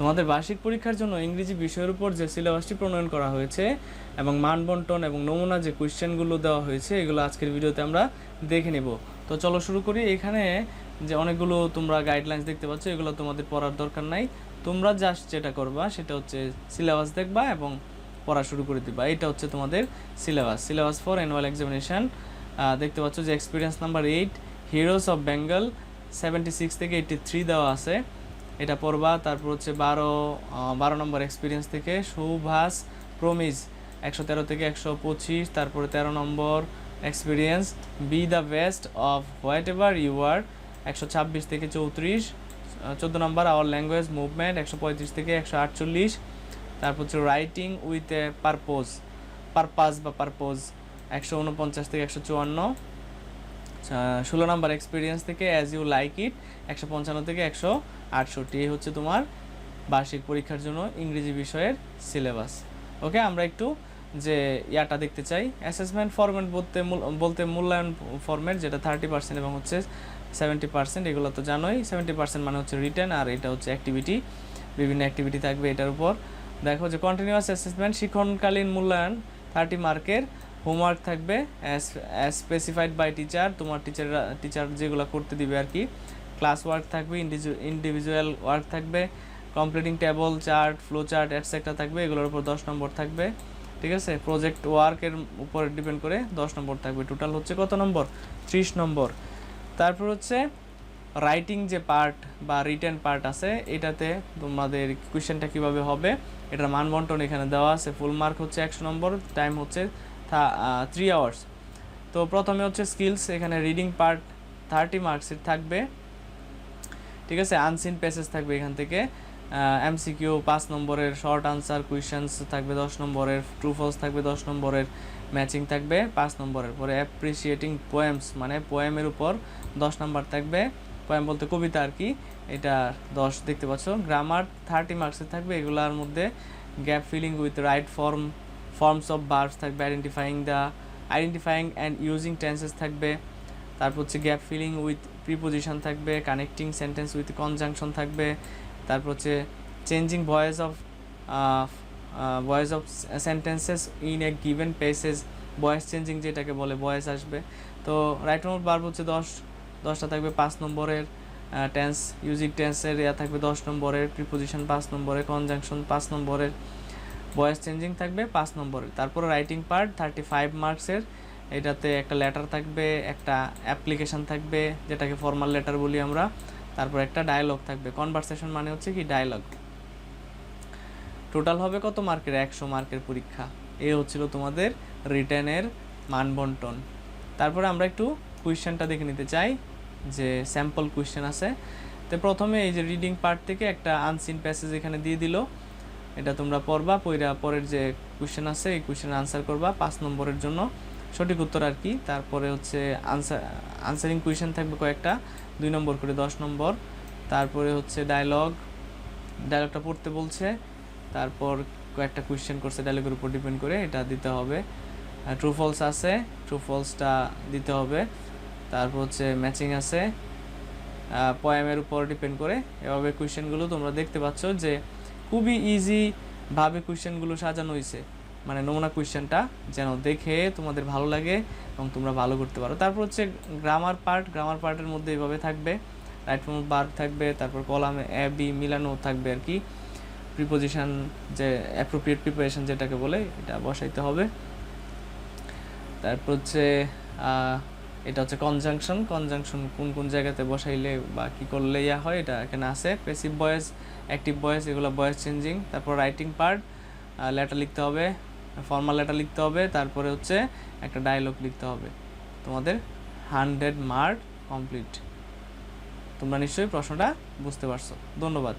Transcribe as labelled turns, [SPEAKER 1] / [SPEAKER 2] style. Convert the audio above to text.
[SPEAKER 1] তোমাদের বার্ষিক পরীক্ষার জন্য ইংরেজি বিষয়ের উপর যে সিলেবাসটি প্রণয়ন করা হয়েছে এবং মানবন্টন এবং নমুনা যে কোয়েশ্চেনগুলো দেওয়া হয়েছে, এগুলো আজকের ভিডিওতে আমরা দেখে নেব। তো চলো শুরু করি। এখানে যে অনেকগুলো তোমরা গাইডলাইন্স দেখতে পাচ্ছ, এগুলো তোমাদের পড়ার দরকার নাই। তোমরা জাস্ট যেটা করবা সেটা হচ্ছে সিলেবাস দেখবা এবং পড়া শুরু করে দিবা। এটা হচ্ছে তোমাদের syllabus. Syllabus for annual examination. দেখতে পাচ্ছ যে experience number eight heroes of Bengal seventy six থেকে এইটটি থ্রি দেওয়া আছে। এটা পড়বা। তারপর হচ্ছে বারো বারো নম্বর এক্সপিরিয়েন্স থেকে সুভাষ প্রমিজ একশো তেরো থেকে একশো পঁচিশ, তারপরে তেরো number experience be the best of whatever you are একশো ছাব্বিশ থেকে চৌত্রিশ চোদ্দ নম্বর আওয়ার ল্যাঙ্গুয়েজ মুভমেন্ট একশো পঁয়ত্রিশ থেকে একশো আটচল্লিশ, তারপর হচ্ছে writing with a purpose purpose বা পারপোজ একশো উনপঞ্চাশ থেকে একশো চুয়ান্ন ষোলো নম্বর এক্সপিরিয়েন্স থেকে অ্যাজ ইউ লাইক ইট একশো পঞ্চান্ন থেকে একশো আটষট্টি হচ্ছে তোমার বার্ষিক পরীক্ষার জন্য ইংরেজি বিষয়ের সিলেবাস ওকে আমরা একটু যে ইয়াটা দেখতে চাই। অ্যাসেসমেন্ট ফরম্যাট বলতে বলতে মূল্যায়ন ফরম্যাট যেটা থার্টি পার্সেন্ট এবং হচ্ছে সেভেন্টি পার্সেন্ট এগুলো তো জানোই। সেভেন্টি পার্সেন্ট মানে হচ্ছে রিটার্ন আর এটা হচ্ছে অ্যাক্টিভিটি বিভিন্ন অ্যাক্টিভিটি থাকবে এটার উপর। দেখো যে কন্টিনিউয়াস অ্যাসেসমেন্ট শিক্ষণকালীন মূল্যায়ন থার্টি মার্কের হোমওয়ার্ক থাকবে। অ্যাজ স্পেসিফাইড বাই টিচার তোমার টিচাররা টিচার যেগুলো করতে দিবে আর কি ক্লাস ওয়ার্ক থাকবে ইন্ডিভিজুয়াল ওয়ার্ক থাকবে completing table chart flow chart etcetera থাকবে, এগুলোর উপর দশ নম্বর থাকবে, ঠিক আছে? প্রজেক্ট ওয়ার্কের উপর ডিপেন্ড করে দশ নম্বর থাকবে। টোটাল হচ্ছে কত নম্বর? ত্রিশ নম্বর। তারপর হচ্ছে রাইটিং যে পার্ট বা রিটেন পার্ট আছে, এটাতে তোমাদের কোয়েশ্চেনটা কীভাবে হবে? এটার মান বন্টন এখানে দেওয়া আছে। ফুল মার্ক হচ্ছে একশো নম্বর টাইম হচ্ছে থ্রি আওয়ার্স তো প্রথমে হচ্ছে স্কিলস এখানে রিডিং পার্ট থার্টি মার্কসের থাকবে। ঠিক আছে? আনসিন প্যাসেজ থাকবে এখান থেকে। এমসিকিউ পাঁচ নম্বরের শর্ট আনসার কুয়েশনস থাকবে দশ নম্বরের ট্রু ফলস থাকবে দশ নম্বরের ম্যাচিং থাকবে পাঁচ নম্বরের। পরে অ্যাপ্রিসিয়েটিং পোয়েমস মানে পোয়েমের উপর দশ নম্বর থাকবে। পোয়েম বলতে কবিতা আর কি, এটা দশ দেখতে পাচ্ছ। গ্রামার থার্টি মার্কসের থাকবে। এগুলার মধ্যে gap filling with right form forms of verbs থাকবে identifying the identifying and using tenses থাকবে। তারপর হচ্ছে গ্যাপ ফিলিং উইথ প্রিপোজিশন থাকবে কানেক্টিং সেন্টেন্স উইথ কনজাংশন থাকবে, তারপর হচ্ছে changing voice of voice of sentences in a given passages voice changing যেটাকে বলে ভয়েস আসবে। তো রাইট নম্বর বার্ব হচ্ছে দশ, দশটা থাকবে পাঁচ নম্বরের টেন্স ইউজিক টেন্সের ইয়া থাকবে দশ নম্বরের প্রিপোজিশন পাঁচ নম্বরের কনজাংশন পাঁচ নম্বরের ভয়েস চেঞ্জিং থাকবে পাঁচ নম্বরের। তারপর রাইটিং পার্ট থার্টি ফাইভ মার্কসের এটাতে একটা লেটার থাকবে, একটা অ্যাপ্লিকেশন থাকবে, যেটাকে ফর্মাল লেটার বলি আমরা। তারপর একটা ডায়লগ থাকবে। কনভারসেশন মানে হচ্ছে কি ডায়লগ টোটাল হবে কত মার্কের একশো মার্কের পরীক্ষা। এ হচ্ছিল তোমাদের রিটার্নের মানবন্টন তারপরে আমরা একটু কুয়েশ্চেনটা দেখে নিতে চাই, যে স্যাম্পল কোয়েশ্চেন আছে। তো প্রথমে এই যে রিডিং পার্ট থেকে একটা আনসিন প্যাসেজ এখানে দিয়ে দিল। এটা তোমরা পড়বা, পইরা পরের যে কোয়েশ্চেন আছে, এই কোয়েশ্চেন আনসার করবা পাঁচ নম্বরের জন্য। সঠিক উত্তর আর কি। তারপরে হচ্ছে আনসার আনসারিং কোয়েশ্চেন থাকবে কয়েকটা। দুই নম্বর করে দশ নম্বর। তারপরে হচ্ছে ডায়লগ ডায়লগটা পড়তে বলছে। তারপর কয়েকটা কোয়েশ্চেন করছে ডায়লগের উপর ডিপেন্ড করে, এটা দিতে হবে। ট্রু ফলস আছে ট্রু ফলসটা দিতে হবে। তারপর হচ্ছে ম্যাচিং আছে। পয়েমের উপর ডিপেন্ড করে। এভাবে কোয়েশ্চেনগুলো তোমরা দেখতে পাচ্ছ যে খুবই ইজি ভাবে কোয়েশ্চেনগুলো সাজানো হয়েছে মানে নমুনা কোয়েশ্চেনটা যেন দেখে তোমাদের ভালো লাগে এবং তোমরা ভালো করতে পারো। তারপর হচ্ছে গ্রামার পার্ট গ্রামার পার্টের মধ্যে এভাবে থাকবে। রাইট ফর্ম বার থাকবে, তারপর কলামে এ বি মিলানো থাকবে আর কি। প্রিপোজিশন যে অ্যাপ্রোপ্রিয়েট প্রিপারেশন যেটাকে বলে, এটা বসাইতে হবে। তারপর হচ্ছে এটা হচ্ছে কনজাংশন কনজাংশন কোন কোন জায়গাতে বসাইলে বা কি করলে ইয়া হয়, এটা এখানে আছে। প্যাসিভ ভয়েস অ্যাক্টিভ বয়েস এগুলো বয়েস চেঞ্জিং তারপর রাইটিং পার্ট লেটার লিখতে হবে। ফর্মাল লেটার লিখতে হবে, তারপরে হচ্ছে একটা ডায়লগ লিখতে হবে। তোমাদের হান্ড্রেড মার্ক কমপ্লিট তোমরা নিশ্চয়ই প্রশ্নটা বুঝতে পারছ। ধন্যবাদ।